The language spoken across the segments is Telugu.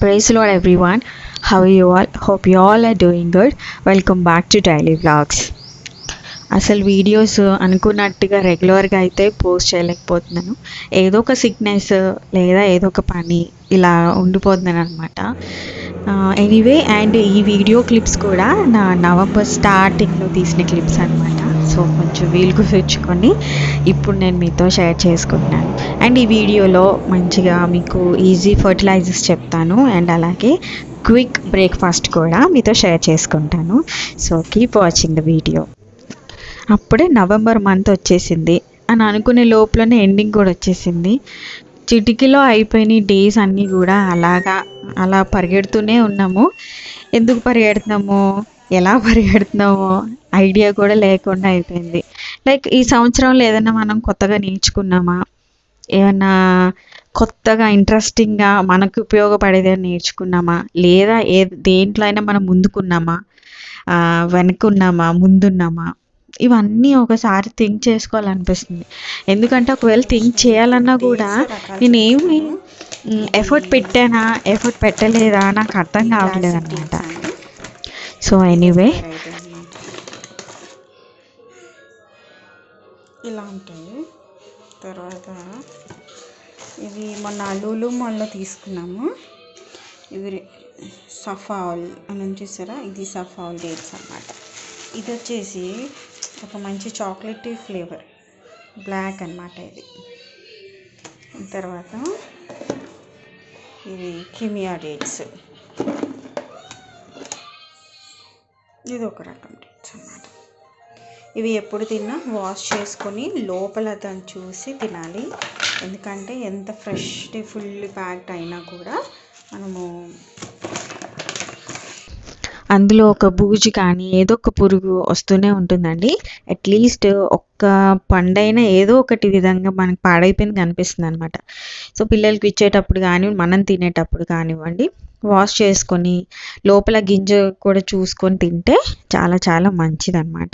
Praise Lord, everyone. How are you all? Hope you all are doing good. Welcome back to Daily Vlogs. అసలు వీడియోస్ అనుకున్నట్టుగా రెగ్యులర్గా అయితే పోస్ట్ చేయలేకపోతున్నాను. ఏదో ఒక సిక్నెస్ లేదా ఏదో ఒక పని ఇలా ఉండిపోతున్నాను అనమాట ఎనీవే అండ్ ఈ వీడియో క్లిప్స్ కూడా నా నవంబర్ స్టార్టింగ్లో తీసిన క్లిప్స్ అనమాట సో కొంచెం వీలు తెచ్చుకొని ఇప్పుడు నేను మీతో షేర్ చేసుకుంటున్నాను. అండ్ ఈ వీడియోలో మంచిగా మీకు ఈజీ ఫర్టిలైజర్స్ చెప్తాను. అండ్ అలాగే క్విక్ బ్రేక్ఫాస్ట్ కూడా మీతో షేర్ చేసుకుంటాను. So keep watching the video అప్పుడే నవంబర్ మంత్ వచ్చేసింది. అని అనుకునే లోపలనే ఎండింగ్ కూడా వచ్చేసింది. చిటికీలో అయిపోయినాయి డేస్ అన్నీ కూడా అలాగా అలా పరిగెడుతూనే ఉన్నాము. ఎందుకు పరిగెడుతున్నాము? ఎలా పరిగెడుతున్నామో? ఐడియా కూడా లేకుండా అయిపోయింది. లైక్ ఈ సంవత్సరంలో ఏదైనా మనం కొత్తగా నేర్చుకున్నామా? ఏమన్నా కొత్తగా ఇంట్రెస్టింగ్గా మనకు ఉపయోగపడేది నేర్చుకున్నామా? లేదా ఏ దేంట్లో అయినా మనం ముందుకున్నామా? వెనుకున్నామా? ముందున్నామా? ఇవన్నీ ఒకసారి థింక్ చేసుకోవాలనిపిస్తుంది. ఎందుకంటే ఒకవేళ థింక్ చేయాలన్నా కూడా నేనేమి ఎఫర్ట్ పెట్టానా ఎఫర్ట్ పెట్టలేదా నాకు అర్థం కావట్లేదు అనమాట సో ఎనీవే ఇలా ఉంటుంది. తర్వాత ఇది మొన్న లూలు మాల్లో తీసుకున్నాము. ఇవి సఫాల్ అని చూసారా? ఇది సఫాల్ డేట్స్ అన్నమాట. ఇది వచ్చేసి ఒక మంచి చాక్లెట్ ఫ్లేవర్. బ్లాక్ అన్నమాట ఇది. తర్వాత ఇది కిమియా డేట్స్. ఇది ఒక రకం డేట్స్ అన్నమాట. ఇవి ఎప్పుడు తిన్నా వాష్ చేసుకొని లోపల దాన్ని చూసి తినాలి. ఎందుకంటే ఎంత ఫ్రెష్ ఫుల్ ప్యాక్డ్ అయినా కూడా మనము అందులో ఒక బూజు కానీ ఏదో ఒక పురుగు వస్తూనే ఉంటుందండి. అట్లీస్ట్ ఒక్క పండైనా ఏదో ఒకటి విధంగా మనకు పాడైపోయింది కనిపిస్తుంది అనమాట సో పిల్లలకి ఇచ్చేటప్పుడు కానీ మనం తినేటప్పుడు కానివ్వండి వాష్ చేసుకొని లోపల గింజ కూడా చూసుకొని తింటే చాలా చాలా మంచిదన్నమాట.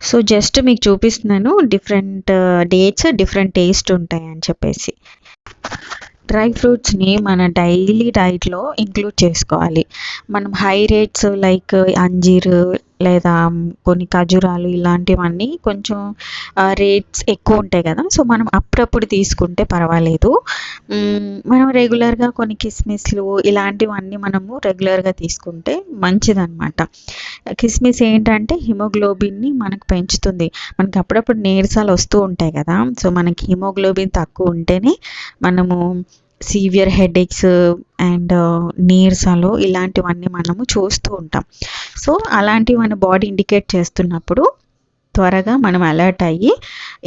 సో జస్ట్ మీకు చూపిస్తున్నాను డిఫరెంట్ డేట్స్ డిఫరెంట్ టేస్ట్ ఉంటాయి అని చెప్పేసి. డ్రై ఫ్రూట్స్ని మన డైలీ డైట్లో ఇంక్లూడ్ చేసుకోవాలి. మనం హై రేట్స్ లైక్ అంజీరు లేదా కొన్ని ఖజూరాలు ఇలాంటివన్నీ కొంచెం రేట్స్ ఎక్కువ ఉంటాయి కదా. సో మనం అప్పుడప్పుడు తీసుకుంటే పర్వాలేదు. మనం రెగ్యులర్గా కొన్ని కిస్మిస్లు ఇలాంటివన్నీ మనము రెగ్యులర్గా తీసుకుంటే మంచిదన్నమాట. కిస్మిస్ ఏంటంటే హిమోగ్లోబిన్ని మనకు పెంచుతుంది. మనకి అప్పుడప్పుడు నీరసాలు వస్తూ ఉంటాయి కదా. సో మనకి హిమోగ్లోబిన్ తక్కువ ఉంటేనే మనము సీవియర్ హెడేక్స్ అండ్ నీరసాలు ఇలాంటివన్నీ మనము చూస్తూ ఉంటాం. సో అలాంటివి మన బాడీ ఇండికేట్ చేస్తున్నప్పుడు త్వరగా మనం అలర్ట్ అయ్యి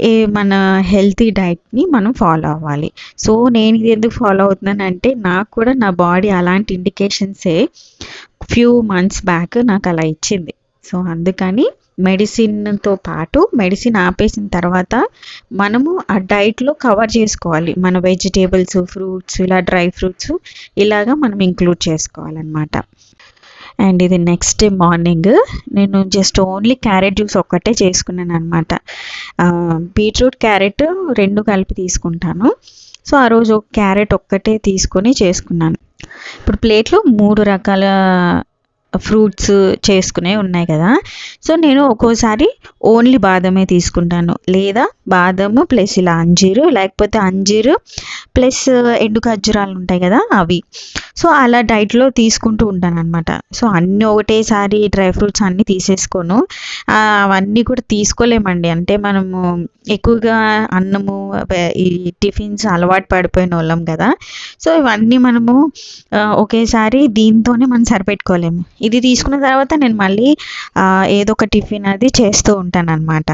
ఏ మన హెల్తీ డైట్ని మనం ఫాలో అవ్వాలి. సో నేను ఇది ఎందుకు ఫాలో అవుతున్నానంటే నాకు కూడా నా బాడీ అలాంటి ఇండికేషన్సే ఫ్యూ మంత్స్ బ్యాక్ నాకు అలా ఇచ్చింది. సో అందుకని మెడిసిన్తో పాటు మెడిసిన్ ఆపేసిన తర్వాత మనము ఆ డైట్లో కవర్ చేసుకోవాలి. మన వెజిటేబుల్స్ ఫ్రూట్స్ ఇలా డ్రై ఫ్రూట్స్ ఇలాగా మనం ఇంక్లూడ్ చేసుకోవాలన్నమాట. అండ్ ఇది నెక్స్ట్ డే మార్నింగ్. నేను జస్ట్ ఓన్లీ క్యారెట్ జ్యూస్ ఒక్కటే చేసుకున్నాను అనమాట బీట్రూట్ క్యారెట్ రెండు కలిపి తీసుకుంటాను. సో ఆ రోజు క్యారెట్ ఒక్కటే తీసుకొని చేసుకున్నాను. ఇప్పుడు ప్లేట్లో మూడు రకాల ఫ్రూట్స్ చేసుకునే ఉన్నాయి కదా. సో నేను ఒక్కోసారి ఓన్లీ బాదమే తీసుకుంటాను. లేదా బాదము ప్లస్ ఇలా అంజీరు లేకపోతే అంజీరు ప్లస్ ఎండు ఖర్జూరాలు ఉంటాయి కదా అవి. సో అలా డైట్లో తీసుకుంటూ ఉంటాను అనమాట సో అన్నీ ఒకటేసారి డ్రై ఫ్రూట్స్ అన్నీ తీసేసుకోను. అవన్నీ కూడా తీసుకోలేమండి. అంటే మనము ఎక్కువగా అన్నము ఈ టిఫిన్స్ అలవాటు పడిపోయిన వాళ్ళం కదా. సో ఇవన్నీ మనము ఒకేసారి దీంతోనే మనం సరిపెట్టుకోలేము. ఇది తీసుకున్న తర్వాత నేను మళ్ళీ ఏదో ఒక టిఫిన్ అది చేస్తూ ఉంటాను అనమాట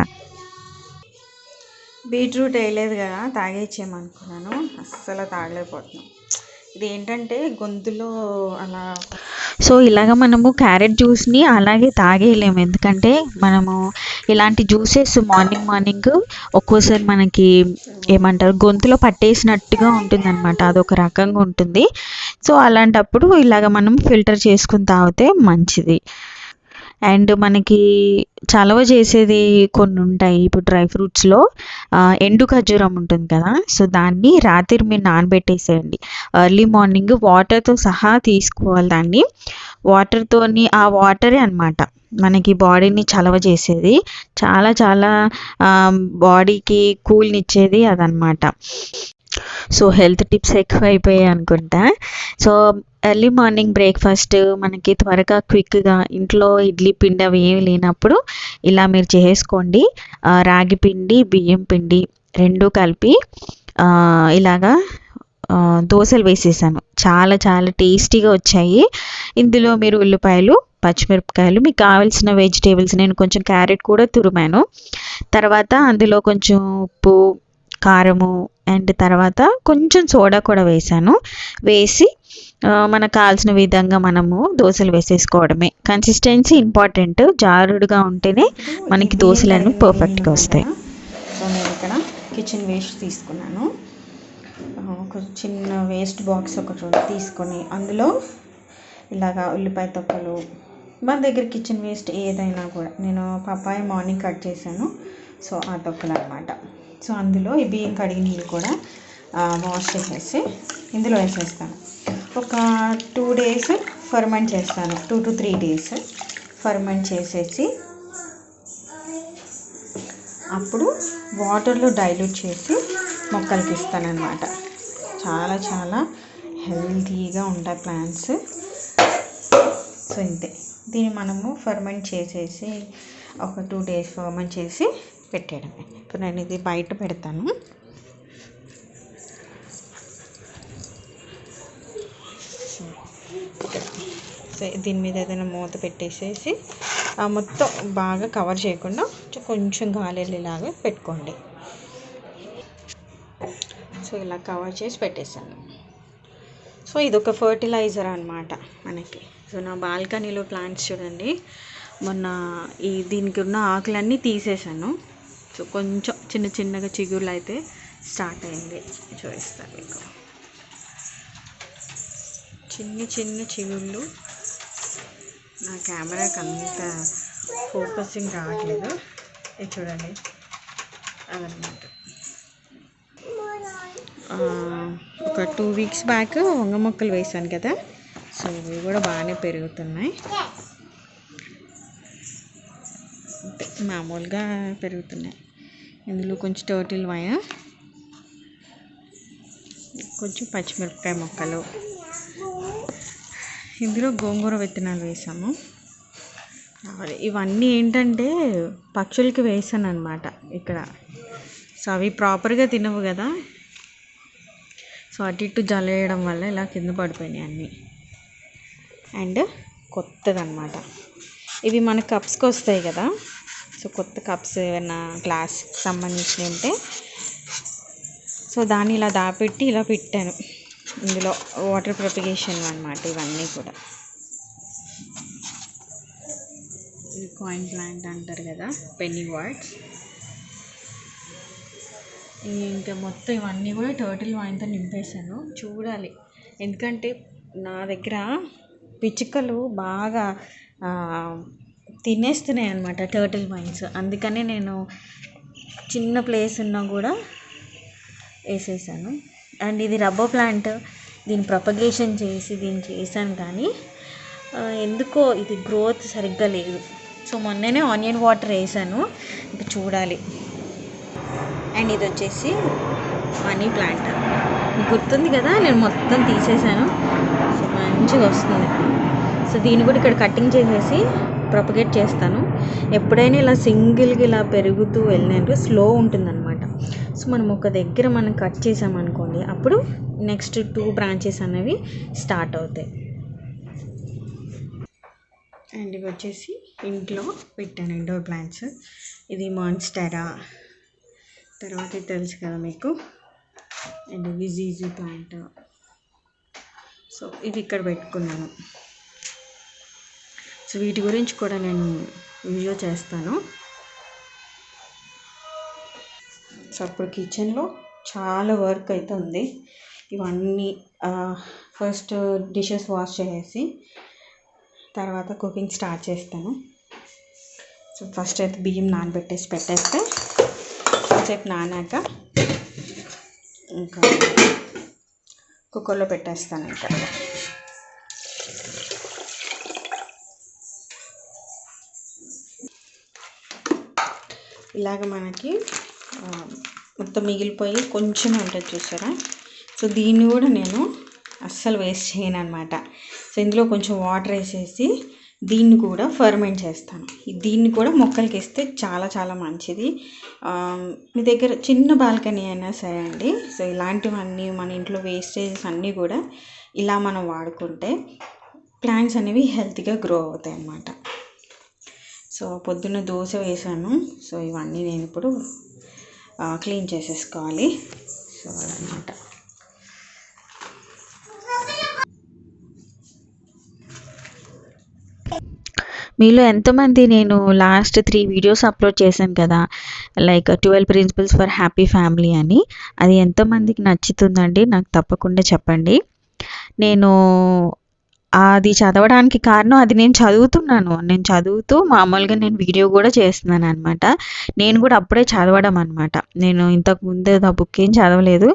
బీట్రూట్ వేయలేదు కదా తాగేచ్చేయమనుకున్నాను అస్సలు తాగలేకపోతున్నాను. ఇది ఏంటంటే గొంతులో అలా సో ఇలాగ మనము క్యారెట్ జ్యూస్ని అలాగే తాగేయలేము. ఎందుకంటే మనము ఇలాంటి జ్యూసెస్ మార్నింగ్ మార్నింగ్ ఒక్కోసారి మనకి ఏమంటారు గొంతులో పట్టేసినట్టుగా ఉంటుంది అనమాట అదొక రకంగా ఉంటుంది. సో అలాంటప్పుడు ఇలాగ మనం ఫిల్టర్ చేసుకుని తాగితే మంచిది. అండ్ మనకి చలవ చేసేది కొన్ని ఉంటాయి. ఇప్పుడు డ్రై ఫ్రూట్స్లో ఎండు ఖర్జూరం ఉంటుంది కదా. సో దాన్ని రాత్రి మీరు నానబెట్టేసేయండి. ఎర్లీ మార్నింగ్ వాటర్తో సహా తీసుకోవాలి దాన్ని. వాటర్తోని ఆ వాటరే అనమాట మనకి బాడీని చలవ చేసేది. చాలా చాలా బాడీకి కూల్నిచ్చేది అదనమాట సో హెల్త్ టిప్స్ ఎక్కువ అయిపోయాయి అనుకుంటా. సో ఎర్లీ మార్నింగ్ బ్రేక్ఫాస్ట్ మనకి త్వరగా క్విక్గా ఇంట్లో ఇడ్లీ పిండి అవి ఏమి లేనప్పుడు ఇలా మీరు చేసుకోండి. రాగి పిండి బియ్యం పిండి రెండు కలిపి ఇలాగా దోశలు వేసేసాను. చాలా చాలా టేస్టీగా వచ్చాయి. ఇందులో మీరు ఉల్లిపాయలు పచ్చిమిరపకాయలు మీకు కావాల్సిన వెజిటేబుల్స్ నేను కొంచెం క్యారెట్ కూడా తురిమాను. తర్వాత అందులో కొంచెం ఉప్పు కారము అండ్ తర్వాత కొంచెం సోడా కూడా వేసాను. వేసి మనకు కావాల్సిన విధంగా మనము దోశలు వేసేసుకోవడమే. కన్సిస్టెన్సీ ఇంపార్టెంట్ జారుడుగా ఉంటేనే మనకి దోశలు అనేవి కడిగిన పర్ఫెక్ట్గా వస్తాయి. సో నేను ఇక్కడ కిచెన్ వేస్ట్ తీసుకున్నాను. ఒక చిన్న వేస్ట్ బాక్స్ ఒకటి తీసుకొని అందులో ఇలాగా ఉల్లిపాయ తొక్కలు మన దగ్గర కిచెన్ వేస్ట్ ఏదైనా కూడా. నేను పప్పాయ మార్నింగ్ కట్ చేశాను. సో ఆ తొక్కలు అనమాట సో అందులో ఈ బియ్యం కడిగిన నీళ్ళు కూడా వాష్ చేసేసి ఇందులో వేసేస్తాను. ఒక టూ డేస్ ఫర్మెంట్ చేస్తాను. Two to three days ferment చేసేసి అప్పుడు వాటర్లో డైల్యూట్ చేసి మొక్కలకి ఇస్తానన్నమాట చాలా చాలా హెల్తీగా ఉంటాయి ప్లాంట్స్. సో ఇంతే. దీన్ని మనము ఫర్మెంట్ చేసేసి ఒక టూ డేస్ ఫర్మెంట్ చేసి పెట్టేయడమే ఇప్పుడు నేను ఇది బయట పెడతాను. దీని మీద ఏదైనా మూత పెట్టేసేసి ఆ మొత్తం బాగా కవర్ చేయకుండా కొంచెం- కొంచెం గాలి వెళ్ళేలాగా పెట్టుకోండి. సో ఇలా కవర్ చేసి పెట్టేశాను. సో ఇది ఒక ఫర్టిలైజర్ అనమాట మనకి. సో నా బాల్కనీలో ప్లాంట్స్ చూడండి. మొన్న ఈ దీనికి ఉన్న ఆకులన్నీ తీసేసాను. సో కొంచెం చిన్న చిన్నగా చిగుర్లు అయితే స్టార్ట్ అయింది. చూపిస్తాను మీకు. చిన్న చిన్న చిగుళ్ళు నా కెమెరాకి అంత ఫోకసింగ్ రావట్లేదు. ఇది చూడండి. అదనమాట ఒక టూ వీక్స్ బ్యాక్ వంగ మొక్కలు వేసాను కదా. సో ఇవి కూడా బాగానే పెరుగుతున్నాయి. మామూలుగా పెరుగుతున్నాయి. ఇందులో కొంచెం టర్టిల్ వాయ కొంచెం పచ్చిమిరపకాయ మొక్కలు. ఇందులో గోంగూర విత్తనాలు వేసాము. ఇవన్నీ ఏంటంటే పక్షులకి వేసాను అనమాట ఇక్కడ. సో అవి ప్రాపర్గా తినవు కదా. సో అటు ఇటు జలేయడం వల్ల ఇలా కింద పడిపోయినాయి అన్నీ. అండ్ కొత్తదన్నమాట. ఇవి మన కప్స్కి వస్తాయి కదా. సో కొత్త కప్స్ ఏమైనా గ్లాస్కి సంబంధించినవి ఉంటే. సో దాన్ని ఇలా దాపెట్టి ఇలా పెట్టాను. ఇందులో వాటర్ ప్రొపిగేషన్ అనమాట ఇవన్నీ కూడా. ఇది కాయిన్ ప్లాంట్ అంటారు కదా పెన్నీ వాట్స్ ఇంకా మొత్తం ఇవన్నీ కూడా టర్టిల్ వాయిన్తో నింపేశాను. చూడాలి. ఎందుకంటే నా దగ్గర పిచ్చుకలు బాగా తినేస్తున్నాయి అనమాట టర్టిల్ వైన్స్ అందుకనే నేను చిన్న ప్లేస్ ఉన్నా కూడా వేసేసాను. అండ్ ఇది రబ్బర్ ప్లాంట్ దీని ప్రొపగేషన్ చేసి దీన్ని చేశాను కానీ ఎందుకో ఇది గ్రోత్ సరిగ్గా లేదు. సో మొన్ననే ఆనియన్ వాటర్ వేసాను. ఇంకా చూడాలి. అండ్ ఇది వచ్చేసి మనీ ప్లాంట్. గుర్తుంది కదా? నేను మొత్తం తీసేసాను సో మంచిగా వస్తుంది. సో దీన్ని కూడా ఇక్కడ కటింగ్ చేసేసి ప్రొపగేట్ చేస్తాను. ఎప్పుడైనా ఇలా సింగిల్గా ఇలా పెరుగుతూ వెళ్ళినట్టు స్లో ఉంటుందన్నమాట. సో మనం ఒక దగ్గర మనం కట్ చేసామనుకోండి అప్పుడు నెక్స్ట్ టూ బ్రాంచెస్ అనేవి స్టార్ట్ అవుతాయి. అండ్ ఇవి వచ్చేసి ఇంట్లో పెట్టాను ఇండోర్ ప్లాంట్స్ ఇది మాన్స్టెరా తర్వాత తెలుసు కదా మీకు. అండ్ విజీజీ ప్యాంట్ సో ఇవి ఇక్కడ పెట్టుకున్నాను. సో వీటి గురించి కూడా నేను వీడియో చేస్తాను. సో అప్పుడు కిచెన్లో చాలా వర్క్ అయితే ఉంది. ఇవన్నీ ఫస్ట్ డిషెస్ వాష్ చేసేసి తర్వాత కుకింగ్ స్టార్ట్ చేస్తాను. సో ఫస్ట్ అయితే బియ్యం నానబెట్టేసి పెట్టేస్తే కాసేపు నానాక ఇంకా కుక్కర్లో పెట్టేస్తాను ఇంకా ఇలాగ మనకి మొత్తం మిగిలిపోయి కొంచెం ఉంటుంది చూసారా? సో దీన్ని కూడా నేను అస్సలు వేస్ట్ చేయను అనమాట సో ఇందులో కొంచెం వాటర్ వేసేసి దీన్ని కూడా ఫర్మెంట్ చేస్తాను. దీన్ని కూడా మొక్కలకి ఇస్తే చాలా చాలా మంచిది. మీ దగ్గర చిన్న బాల్కనీ అయినా సరే అండి సో ఇలాంటివన్నీ మన ఇంట్లో వేస్టేజెస్ అన్నీ కూడా ఇలా మనం వాడుకుంటే ప్లాంట్స్ అనేవి హెల్తీగా గ్రో అవుతాయి అన్నమాట సో పొద్దున్న దోశ వేసాను సో ఇవన్నీ నేను ఇప్పుడు క్లీన్ చేసేసుకోవాలి. సో అదనమాట మీలో ఎంతమంది నేను లాస్ట్ త్రీ వీడియోస్ అప్లోడ్ చేశాను కదా like twelve principles for happy family అని అది ఎంతమందికి నచ్చుతుందండి నాకు తప్పకుండా చెప్పండి. నేను అది చదవడానికి కారణం అది నేను చదువుతున్నాను. నేను చదువుతూ మామూలుగా నేను వీడియో కూడా చేస్తున్నాను అనమాట నేను కూడా అప్పుడే చదవడం అనమాట నేను ఇంతకు ముందు ఆ బుక్ ఏం చదవలేదు.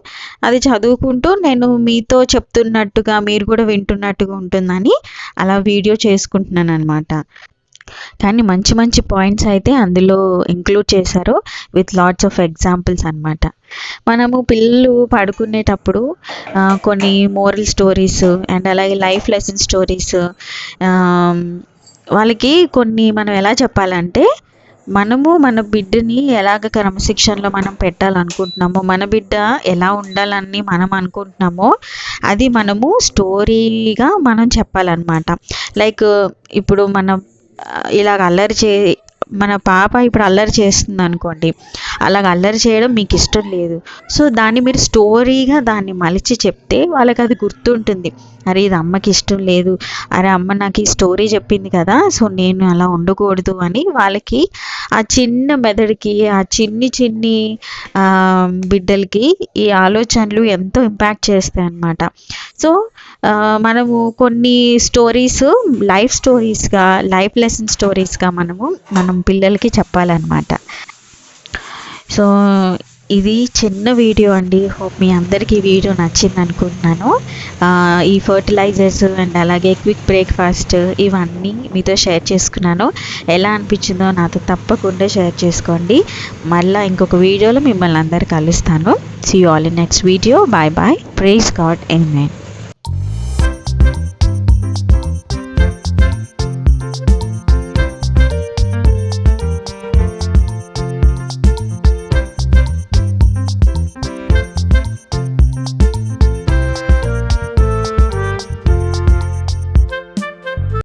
అది చదువుకుంటూ నేను మీతో చెప్తున్నట్టుగా మీరు కూడా వింటున్నట్టుగా ఉంటుందని అలా వీడియో చేసుకుంటున్నాను అనమాట కానీ మంచి మంచి పాయింట్స్ అయితే అందులో ఇంక్లూడ్ చేశారు విత్ లాట్స్ ఆఫ్ ఎగ్జాంపుల్స్ అన్నమాట. మనము పిల్లలు పడుకునేటప్పుడు కొన్ని మోరల్ స్టోరీస్ అండ్ అలాగే లైఫ్ లెసన్ స్టోరీస్ వాళ్ళకి కొన్ని మనం ఎలా చెప్పాలంటే మనము మన బిడ్డని ఎలాగ క్రమశిక్షణలో మనం పెట్టాలనుకుంటున్నామో మన బిడ్డ ఎలా ఉండాలని మనం అనుకుంటున్నామో అది మనము స్టోరీగా మనం చెప్పాలన్నమాట. లైక్ ఇప్పుడు మనం ఇలాగ అల్లరి చే మన పాప ఇప్పుడు అల్లరి చేస్తుంది అనుకోండి అలాగ అల్లరి చేయడం మీకు ఇష్టం లేదు. సో దాన్ని మీరు స్టోరీగా దాన్ని మలిచి చెప్తే వాళ్ళకి అది గుర్తుంటుంది. అరే ఇది అమ్మకి ఇష్టం లేదు. అరే అమ్మ నాకు ఈ స్టోరీ చెప్పింది కదా సో నేను అలా ఉండకూడదు అని వాళ్ళకి ఆ చిన్న మెదడుకి ఆ చిన్ని చిన్ని బిడ్డలకి ఈ ఆలోచనలు ఎంతో ఇంపాక్ట్ చేస్తాయి అన్నమాట సో మనము కొన్ని స్టోరీస్ లైఫ్ స్టోరీస్గా లైఫ్ లెసన్ స్టోరీస్గా మనము మనం పిల్లలకి చెప్పాలన్నమాట. సో ఇది చిన్న వీడియో అండి. హోప్ మీ అందరికీ ఈ వీడియో నచ్చింది అనుకుంటున్నాను ఈ ఫర్టిలైజర్స్ అండ్ అలాగే క్విక్ బ్రేక్ఫాస్ట్ ఇవన్నీ మీతో షేర్ చేసుకున్నాను. ఎలా అనిపించిందో నాతో తప్పకుండా షేర్ చేసుకోండి. మళ్ళీ ఇంకొక వీడియోలో మిమ్మల్ని అందరు కలుస్తాను. See all in next video bye bye praise God N